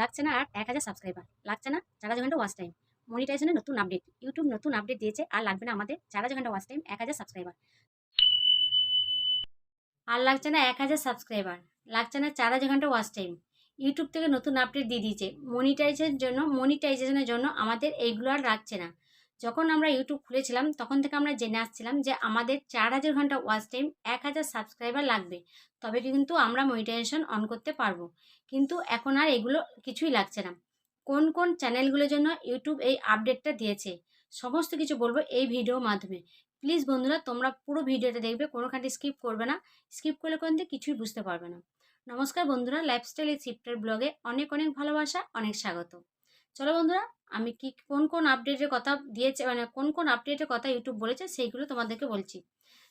লাগছে না আর এক হাজার সাবস্ক্রাইবার লাগছে না চার হাজার ঘণ্টা ওয়াচ টাইম মনিটাইজেশনের নতুন আপডেট ইউটিউব নতুন আপডেট দিয়েছে আর লাগবে না আমাদের চার হাজার ঘণ্টা ওয়াচ টাইম এক হাজার সাবস্ক্রাইবার আর লাগছে না এক হাজার সাবস্ক্রাইবার লাগছে না চার হাজার ঘণ্টা ওয়াচ টাইম ইউটিউব থেকে নতুন আপডেট দিয়ে দিয়েছে। মনিটাইজের জন্য মনিটাইজেশনের জন্য আমাদের এইগুলো আর রাখছে না। যখন আমরা ইউটিউব খুলেছিলাম, তখন থেকে আমরা জেনে আসছিলাম যে আমাদের চার হাজার ঘণ্টা ওয়াচ টাইম এক হাজার সাবস্ক্রাইবার লাগবে। তবে কিন্তু আমরা মনিটাইজেশন অন করতে পারব। কিন্তু এখন আর এগুলো কিছুই লাগছে না। কোন কোন চ্যানেলগুলোর জন্য ইউটিউব এই আপডেটটা দিয়েছে, সমস্ত কিছু বলব এই ভিডিওর মাধ্যমে। প্লিজ বন্ধুরা, তোমরা পুরো ভিডিওটা দেখবে, কোনোখানে স্কিপ করবে না। স্কিপ করলে কিন্তু কিছুই বুঝতে পারবে না। নমস্কার বন্ধুরা লাইফস্টাইল এই শিফটের ব্লগে অনেক অনেক ভালোবাসা, অনেক স্বাগত। চলো বন্ধুরা, আমি কি কোন কোন আপডেটের কথা দিয়েছে মানে কোন কোন আপডেটের কথা ইউটিউব বলেছে সেইগুলো তোমাদেরকে বলছি।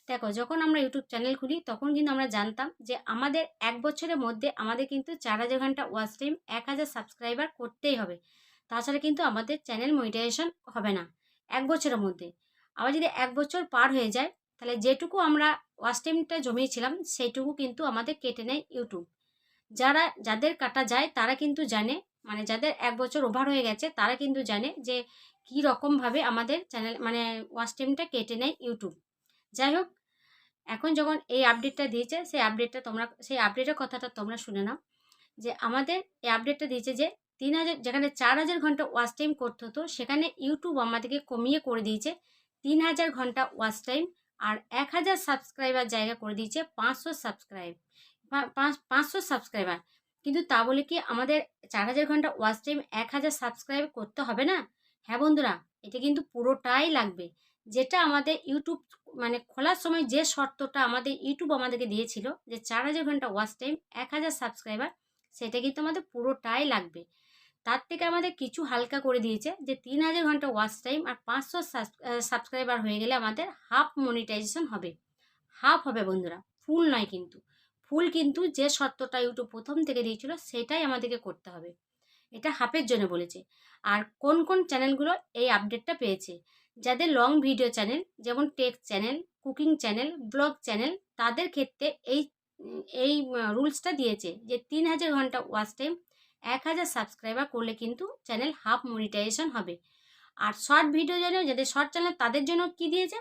দেখো, যখন আমরা ইউটিউব চ্যানেল খুলি, তখন কিন্তু আমরা জানতাম যে আমাদের এক বছরের মধ্যে আমাদের কিন্তু চার হাজার ঘণ্টা ওয়াচ টাইম এক হাজার সাবস্ক্রাইবার করতেই হবে। তাছাড়া কিন্তু আমাদের চ্যানেল মনিটাইজেশন হবে না, এক বছরের মধ্যে। আবার যদি এক বছর পার হয়ে যায়, তাহলে যেটুকু আমরা ওয়াচ টাইমটা জমিয়েছিলাম, সেইটুকু কিন্তু আমাদের কেটে নেয় ইউটিউব যারা, যাদের কাটা যায়, তারা কিন্তু জানে মানে যাদের এক বছর ওভার হয়ে গেছে, তারা কিন্তু জানে যে কী রকমভাবে আমাদের চ্যানেল মানে ওয়াচ টাইমটা কেটে নেয় ইউটিউব যাই হোক, এখন যখন এই আপডেটটা দিয়েছে, সেই আপডেটটা তোমরা, সেই আপডেটের কথাটা তোমরা শুনে নাও যে আমাদের এই আপডেটটা দিয়েছে যে তিন হাজার, যেখানে চার হাজার ঘণ্টা ওয়াচ টাইম করতে হতো, সেখানে ইউটিউব আমাদেরকে কমিয়ে করে দিয়েছে তিন হাজার ঘণ্টা ওয়াচ টাইম আর এক হাজার সাবস্ক্রাইবার জায়গা করে দিয়েছে পাঁচশো সাবস্ক্রাইব পাঁচশো সাবস্ক্রাইবার কিন্তু তা বলে কি আমাদের চার হাজার ঘণ্টা ওয়াচ টাইম এক হাজার সাবস্ক্রাইব করতে হবে না? হ্যাঁ বন্ধুরা, এটা কিন্তু পুরোটাই লাগবে। যেটা আমাদের ইউটিউব মানে খোলার সময় যে শর্তটা আমাদের ইউটিউব আমাদেরকে দিয়েছিল যে চার হাজার ঘণ্টা ওয়াচ টাইম এক হাজার সাবস্ক্রাইবার সেটা কিন্তু আমাদের পুরোটাই লাগবে। তার থেকে আমাদের কিছু হালকা করে দিয়েছে যে তিন হাজার ঘণ্টা ওয়াচ টাইম আর পাঁচশো সাবস্ক্রাইবার হয়ে গেলে আমাদের হাফ মনিটাইজেশন হবে। হাফ হবে বন্ধুরা ফুল নয় কিন্তু। ফুল কিন্তু যে শর্তটা ইউটিউব প্রথম থেকে দিয়েছিল সেটাই আমাদেরকে করতে হবে। এটা হাফের জন্য বলেছে। আর কোন কোন চ্যানেলগুলো এই আপডেটটা পেয়েছে? যাদের লং ভিডিও চ্যানেল যেমন tech channel cooking channel blog channel তাদের ক্ষেত্রে এই এই রুলসটা দিয়েছে যে তিন হাজার ঘণ্টা ওয়াচ টাইম এক হাজার সাবস্ক্রাইবার করলে কিন্তু চ্যানেল হাফ মনিটাইজেশন হবে। আর শর্ট ভিডিও জন্য, যাদের শর্ট চ্যানেল তাদের জন্য কি দিয়েছে?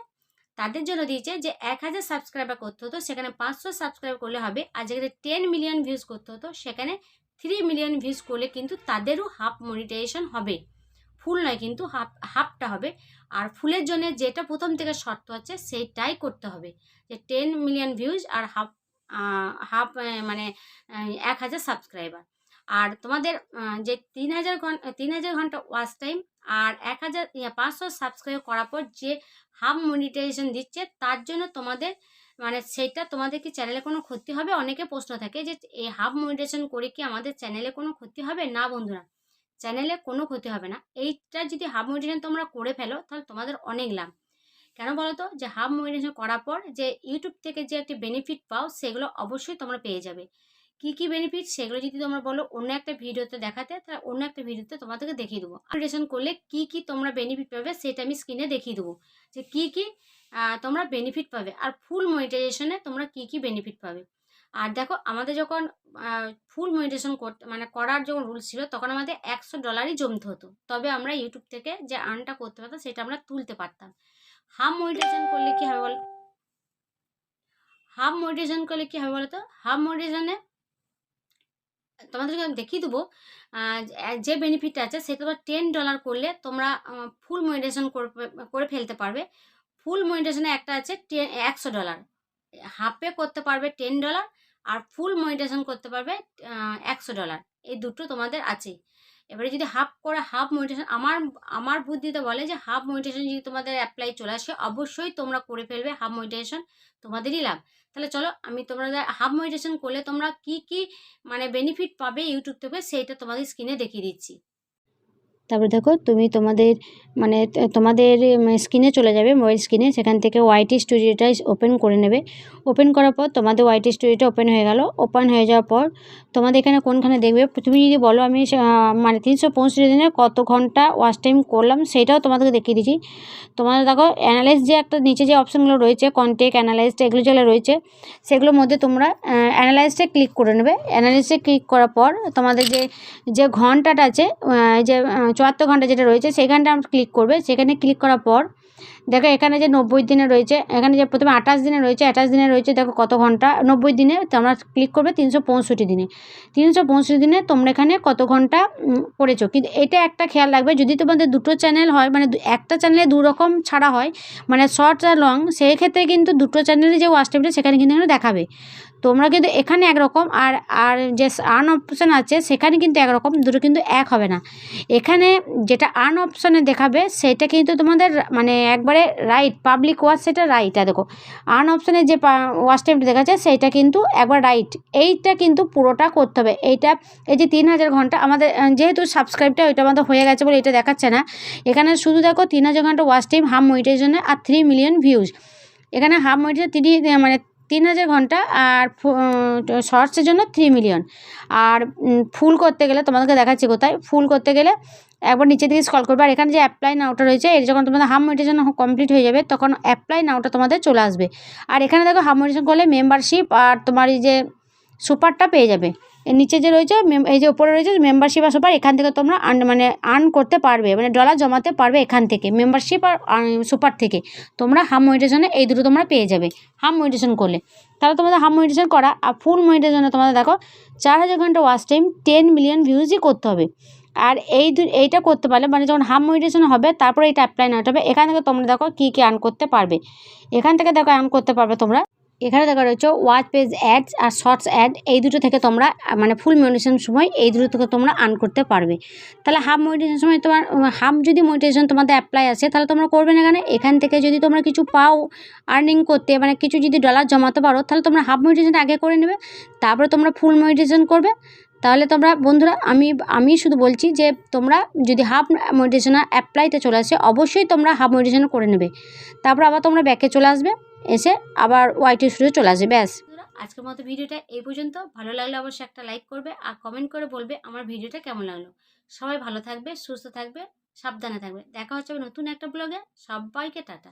তাদের জন্য দিয়েছে যে এক হাজার সাবস্ক্রাইবার করতে হতো, সেখানে পাঁচশো সাবস্ক্রাইব করলে হবে। আর যেখানে টেন মিলিয়ন ভিউজ করতে হতো, সেখানে থ্রি মিলিয়ন ভিউজ করলে কিন্তু তাদেরও হাফ মনিটাইজেশন হবে। ফুল নয়, কিন্তু হাফ হাফটা হবে। আর ফুলের জন্য যেটা প্রথম থেকে শর্ত আছে সেইটাই করতে হবে। যে টেন মিলিয়ন ভিউজ আর হাফ হাফ মানে এক হাজার সাবস্ক্রাইবার আর তোমাদের যে তিন হাজার ঘণ্টা তিন হাজার ঘণ্টা ওয়াচ টাইম আর এক হাজার পাঁচশো সাবস্ক্রাইব করার পর যে হাফ মনিটাইজেশন দিচ্ছে, তার জন্য তোমাদের মানে সেইটা তোমাদের কি চ্যানেলে কোনো ক্ষতি হবে? অনেকে প্রশ্ন থাকে যে এই হাফ মনিটাইজেশন করে কি আমাদের চ্যানেলে কোনো ক্ষতি হবে? না বন্ধুরা চ্যানেলে কোনো ক্ষতি হবে না। এইটা যদি হাফ মনিটাইজেশন তোমরা করে ফেলো, তাহলে তোমাদের অনেক লাভ। কেন বলো তো? যে হাফ মনিটাইজেশন করার পর যে ইউটিউব থেকে যে একটি বেনিফিট পাও, সেগুলো অবশ্যই তোমরা পেয়ে যাবে। কি কি বেনিফিট সেগুলো যদি তোমরা বলো, অন্য একটা ভিডিওতে দেখাতে, তাহলে অন্য একটা ভিডিওতে তোমাদেরকে দেখিয়ে দেবো। মনিটাইজেশন করলে কি কি তোমরা বেনিফিট পাবে সেটা আমি স্ক্রিনে দেখিয়ে দেবো। যে কি কি তোমরা বেনিফিট পাবে আর ফুল মনিটাইজেশনে তোমরা কি কি বেনিফিট পাবে। আর দেখো, আমাদের যখন ফুল মনিটেশন করতে মানে করার যখন রুলস ছিল, তখন আমাদের একশো ডলারই জমতে হতো। তবে আমরা ইউটিউব থেকে যে আর্নটা করতে পারতাম, সেটা আমরা তুলতে পারতাম। হাফ মনিটেশন করলে কী হবে বল? হাফ মনিটেশন করলে কী হবে বলো তো? হাফ মনিটেশনে তোমাদেরকে আমি দেখিয়ে দেবো। যে বেনিফিট আছে সেটা তোমার টেন ডলার করলে তোমরা ফুল মেডিটেশন করে ফেলতে পারবে। ফুল মেডিটেশনে একটা আছে টেন একশো ডলার হাফে করতে পারবে টেন ডলার আর ফুল মেডিটেশন করতে পারবে একশো ডলার এই দুটো তোমাদের আছে এবারে যদি হাফ করে হাফ মেডিটেশন আমার আমার বুদ্ধিতে বলে যে হাফ মেডিটেশন যদি তোমাদের অ্যাপ্লাই চলে আসে, অবশ্যই তোমরা করে ফেলবে হাফ মেডিটেশন তোমাদেরই লাভ। তাহলে চলো আমি তোমাদের হাফ মেডিটেশন করলে তোমরা কি কি মানে বেনিফিট পাবে ইউটিউব থেকে, সেইটা তোমাদের স্ক্রিনে দেখিয়ে দিচ্ছি। তারপর দেখো তুমি তোমাদের মানে তোমাদের স্ক্রিনে চলে যাবে মোবাইল স্ক্রিনে সেখান থেকে ওয়াইটি স্টুডিওটা ওপেন করে নেবে। ওপেন করার পর তোমাদের ওয়াইটি স্টুডিওটা ওপেন হয়ে গেল। ওপেন হয়ে যাওয়ার পর তোমাদের এখানে কোনখানে দেখবে? তুমি যদি বলো আমি মানে তিনশো পঁয়ষট্টি দিনে কত ঘণ্টা ওয়াচ টাইম করলাম সেটাও তোমাদেরকে দেখিয়ে দিচ্ছি। তোমাদের দেখো অ্যানালাইজ যে একটা নিচে যে অপশানগুলো রয়েছে কন্টেক্ট অ্যানালাইজড এগুলো যেগুলো রয়েছে, সেগুলোর মধ্যে তোমরা অ্যানালাইজটা ক্লিক করে নেবে। অ্যানালাইজে ক্লিক করার পর তোমাদের যে যে ঘন্টাটা আছে যে চুয়াত্তর ঘণ্টা যেটা রয়েছে সেখানটা আমরা ক্লিক করবে। সেখানে ক্লিক করার পর দেখো এখানে যে নব্বই দিনে রয়েছে, এখানে যে প্রথমে আঠাশ দিনে রয়েছে, আঠাশ দিনে রয়েছে, দেখো কত ঘণ্টা? নব্বই দিনে তোমরা ক্লিক করবে তিনশো পঁয়ষট্টি দিনে। তিনশো পঁয়ষট্টি দিনে তোমরা এখানে কত ঘণ্টা করেছ কিন্তু এটা একটা খেয়াল রাখবে, যদি তোমাদের দুটো চ্যানেল হয় মানে একটা চ্যানেলে দু রকম ছাড়া হয় মানে শর্ট আর লং সেই ক্ষেত্রে কিন্তু দুটো চ্যানেলে যে ওয়াচ টাইমটা সেখানে কিন্তু এখানে দেখাবে। তোমরা কিন্তু এখানে একরকম, আর আর যে আর্ন অপশান আছে, সেখানে কিন্তু একরকম, দুটো কিন্তু এক হবে না। এখানে যেটা আর্ন অপশানে দেখাবে, সেটা কিন্তু তোমাদের মানে একবারে রাইট পাবলিক ওয়াশ সেটা রাইট আর দেখো আর্ন অপশানে যে ওয়াশ টাইমটা দেখা দেখাচ্ছে সেইটা কিন্তু একবার রাইট এইটা কিন্তু পুরোটা করতে হবে। এইটা, এই যে তিন হাজার ঘণ্টা আমাদের যেহেতু সাবস্ক্রাইবটা ওইটা আমাদের হয়ে গেছে বলে এটা দেখাচ্ছে না, এখানে শুধু দেখো তিন হাজার ঘণ্টা ওয়াশ টাইম হাফ মিনিটের জন্য আর থ্রি মিলিয়ন ভিউজ এখানে হাফ মিনিটের তিরিশ মানে তিন হাজার ঘণ্টা আর শর্টসের জন্য থ্রি মিলিয়ন আর ফুল করতে গেলে তোমাদেরকে দেখাচ্ছি কোথায়। ফুল করতে গেলে একবার নিচের দিকে স্কল করবে আর এখানে যে অ্যাপ্লাই নাওটা রয়েছে, এর যখন তোমাদের হাফ মিনিটের জন্য কমপ্লিট হয়ে যাবে, তখন অ্যাপ্লাই নাওটা তোমাদের চলে আসবে। আর এখানে দেখো হাফ মিনিটের করলে মেম্বারশিপ আর তোমার এই যে সুপারটা পেয়ে যাবে। নিচে যে রয়েছে এই যে উপরে রয়েছে মেম্বারশিপ আর সুপার এখান থেকে তোমরা আর্ন মানে আর্ন করতে পারবে মানে ডলার জমাতে পারবে এখান থেকে মেম্বারশিপ আর সুপার থেকে। তোমরা হাম মনিটেশনে এই দুটো তোমরা পেয়ে যাবে হাম মনিটেশন করলে। তাহলে তোমাদের হাম মনিটেশন করা, আর ফুল মনিটেশনে তোমাদের দেখো, চার হাজার ঘণ্টা ওয়াচ টাইম টেন মিলিয়ন ভিউজই করতে হবে। আর এই দু, এইটা করতে পারলে মানে যখন হাম মনিটেশন হবে, তারপরে এইটা অ্যাপ্লাই না হবে, এখান থেকে তোমরা দেখো কী কী আর্ন করতে পারবে। এখান থেকে দেখো আর্ন করতে পারবে তোমরা। এখানে দেখা রয়েছে ওয়াচ পেজ অ্যাডস আর শর্টস অ্যাড এই দুটো থেকে তোমরা মানে ফুল মনিটেশন সময় এই দুটো থেকে তোমরা আর্ন করতে পারবে। তাহলে হাফ মনিটেশন সময় তোমার হাফ যদি মনিটেশন তোমাদের অ্যাপ্লাই আসে, তাহলে তোমরা করবে না কেন? এখান থেকে যদি তোমরা কিছু পাও আর্নিং করতে মানে কিছু যদি ডলার জমাতে পারো, তাহলে তোমরা হাফ মনিটেশন আগে করে নেবে, তারপরে তোমরা ফুল মনিটেশন করবে। তাহলে তোমরা, বন্ধুরা, আমি আমি শুধু বলছি যে তোমরা যদি হাফ মনিটেশন অ্যাপ্লাইতে চলে আসে, অবশ্যই তোমরা হাফ মনিটেশন করে নেবে। তারপর আবার তোমরা ব্যাকে চলে আসবে। এসে আবার ওয়াইটি স্টুডিও চলে আসবে, ব্যাস। আজকের মতো ভিডিওটা এই পর্যন্ত। ভালো লাগলে অবশ্যই একটা লাইক করবে আর কমেন্ট করে বলবে আমার ভিডিওটা কেমন লাগল। সবাই ভালো থাকবে, সুস্থ থাকবে, সাবধানে থাকবে। দেখা হচ্ছে নতুন একটা ব্লগে সবাইকে টাটা।